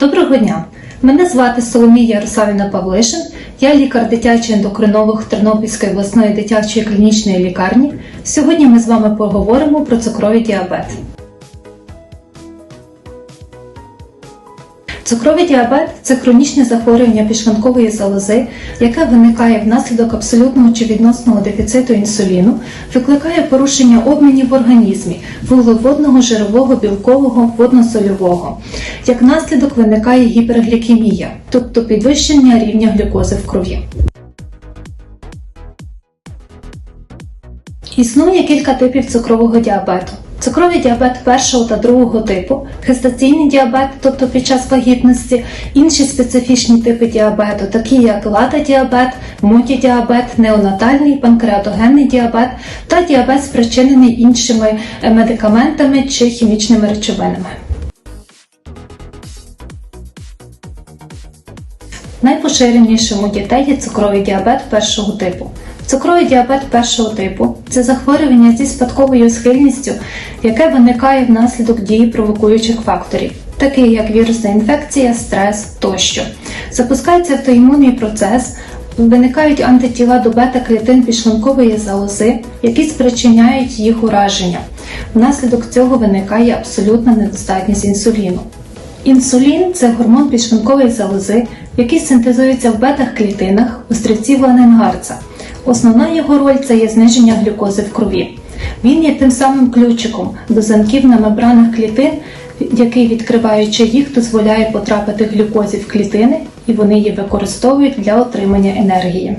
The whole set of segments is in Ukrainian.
Доброго дня! Мене звати Соломія Ярославівна Павлишин. Я лікар дитячої ендокринолог Тернопільської обласної дитячої клінічної лікарні. Сьогодні ми з вами поговоримо про цукровий діабет. Цукровий діабет це хронічне захворювання підшлункової залози, яке виникає внаслідок абсолютного чи відносного дефіциту інсуліну, викликає порушення обмінів в організмі вуглеводного, жирового, білкового, водно-сольового. Як наслідок виникає гіперглікемія, тобто підвищення рівня глюкози в крові. Існує кілька типів цукрового діабету. Цукровий діабет першого та другого типу, гестаційний діабет, тобто під час вагітності, інші специфічні типи діабету, такі як лата-діабет, мультидіабет, неонатальний, панкреатогенний діабет та діабет спричинений іншими е, медикаментами чи хімічними речовинами. Найпоширенішим у дітей є цукровий діабет першого типу. Цукровий діабет першого типу це захворювання зі спадковою схильністю, яке виникає внаслідок дії провокуючих факторів, таких як вірусна інфекція, стрес тощо. Запускається автоімунний процес, виникають антитіла до бета-клітин підшлункової залози, які спричиняють їх ураження. Внаслідок цього виникає абсолютна недостатність інсуліну. Інсулін це гормон підшлункової залози, який синтезується в бета-клітинах острівців Лененгарца. Основна його роль це є зниження глюкози в крові. Він є тим самим ключиком до замків на мембранах клітин, який, відкриваючи їх, дозволяє потрапити глюкозі в клітини, і вони її використовують для отримання енергії.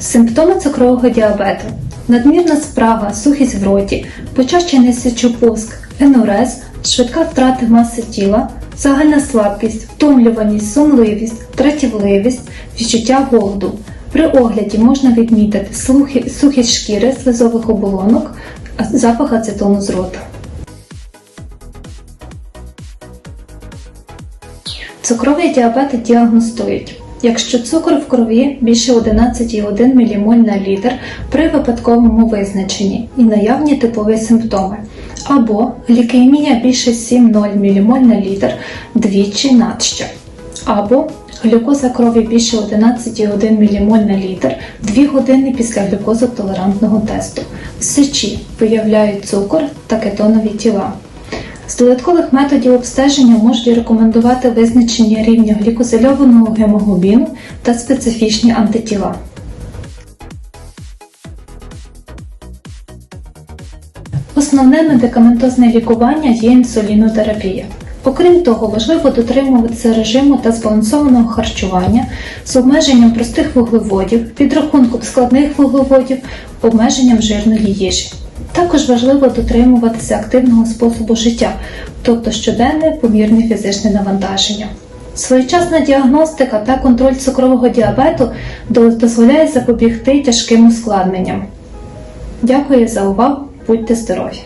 Симптоми цукрового діабету надмірна спрага, сухість в роті, почащений сечопуск, енурез, швидка втрата маси тіла, загальна слабкість, втомлюваність, сумливість, тратівливість, відчуття голоду. При огляді можна відмітити сухість шкіри, слизових оболонок, запах ацетону з рота. Цукровий діабет діагностують. Якщо цукор в крові більше 11,1 ммоль на літр при випадковому визначенні і наявні типові симптоми, або глікемія більше 7,0 ммоль на літр двічі надщо, або глюкоза крові більше 11,1 ммоль на літр 2 години після глюкозотолерантного тесту. В сечі виявляють цукор та кетонові тіла. З додаткових методів обстеження можуть рекомендувати визначення рівня глікозильованого гемоглобіну та специфічні антитіла. Основне медикаментозне лікування є інсулінотерапія. Окрім того, важливо дотримуватися режиму та збалансованого харчування з обмеженням простих вуглеводів, підрахунком складних вуглеводів, обмеженням жирної їжі. Також важливо дотримуватися активного способу життя, тобто щоденне помірне фізичне навантаження. Своєчасна діагностика та контроль цукрового діабету дозволяє запобігти тяжким ускладненням. Дякую за увагу, будьте здорові!